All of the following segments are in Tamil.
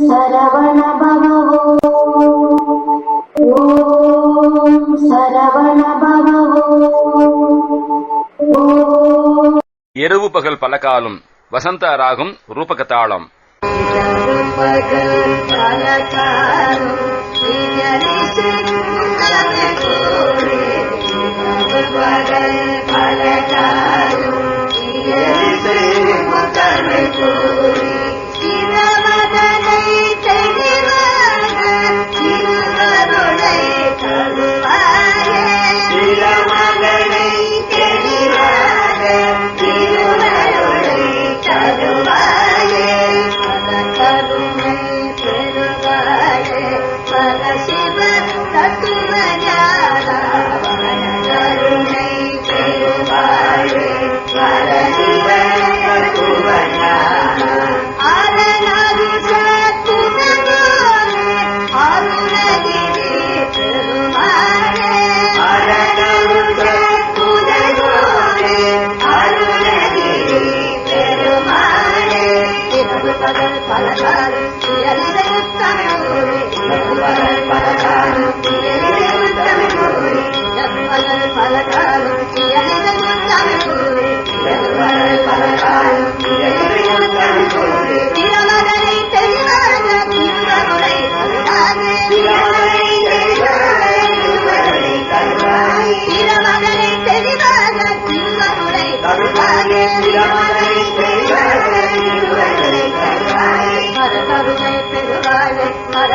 சரவண பவோ ஓம் சரவண பவோ இரவு பகல் பல காலம் வசந்த ராகம் ரூபகதாளம் பல பல பல பல மர கருணை பெருவாழை மர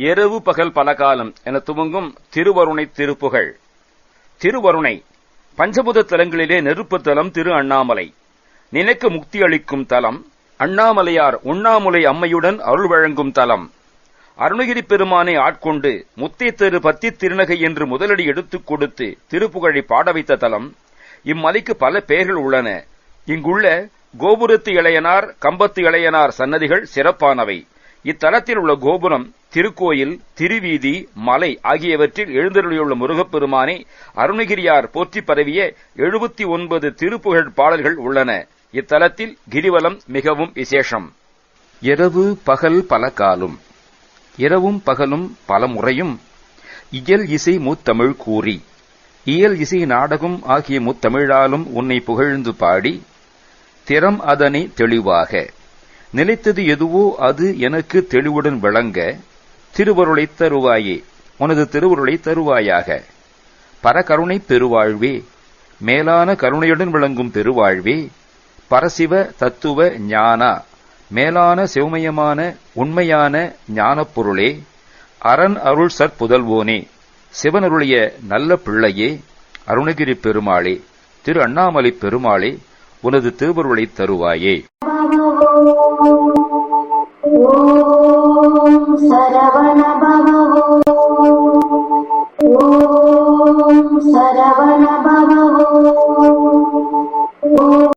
இரவு பகல் பல காலம் என துவங்கும் திருவருணை திருப்புகழ் திருவருணை பஞ்சபூத தலங்களிலே நெருப்பு தலம் திரு அண்ணாமலை. நினைக்க முக்தி அளிக்கும் தலம் அண்ணாமலையார் உண்ணாமுலை அம்மையுடன் அருள் வழங்கும் தலம். அருணகிரி பெருமானை ஆட்கொண்டு முத்தை பத்தி திருநகை என்று முதலடி எடுத்துக் கொடுத்து திருப்புகழை பாட வைத்த தலம் இம்மலைக்கு பல பெயர்கள் உள்ளன. இங்குள்ள கோபுரத்து இளையனார் கம்பத்து இளையனார் சன்னதிகள் சிறப்பானவை. இத்தலத்தில் உள்ள கோபுரம் திருக்கோயில் திருவீதி மலை ஆகியவற்றில் எழுந்தருளியுள்ள முருகப்பெருமானை அருணகிரியார் போற்றி பரவிய எழுபத்தி ஒன்பது திருப்புகழ் பாடல்கள் உள்ளன. இத்தலத்தில் கிரிவலம் மிகவும் விசேஷம். இரவு பகல் பல காலும். இரவும் பகலும் பல முறையும். இயல் இசை முத்தமிழ் கூறி. இயல் இசை நாடகம் ஆகிய முத்தமிழாலும் உன்னை புகழ்ந்து பாடி. திறம் அதனை தெளிவாக. நிலைத்தது எதுவோ அது எனக்கு தெளிவுடன் விளங்க திருவருளை தருவாயே உனது திருவருளை தருவாயாக. பரகருணை பெருவாழ்வே மேலான கருணையுடன் விளங்கும் பெருவாழ்வே பரசிவ தத்துவ ஞானா மேலான சிவமயமான உண்மையான ஞானப்பொருளே அரண் அருள் சற்புதல்வோனே சிவனருளிய நல்ல பிள்ளையே அருணகிரி பெருமாளே திரு அண்ணாமலை பெருமாளே உனது திருவருளை தருவாயே. ஓம் சரவண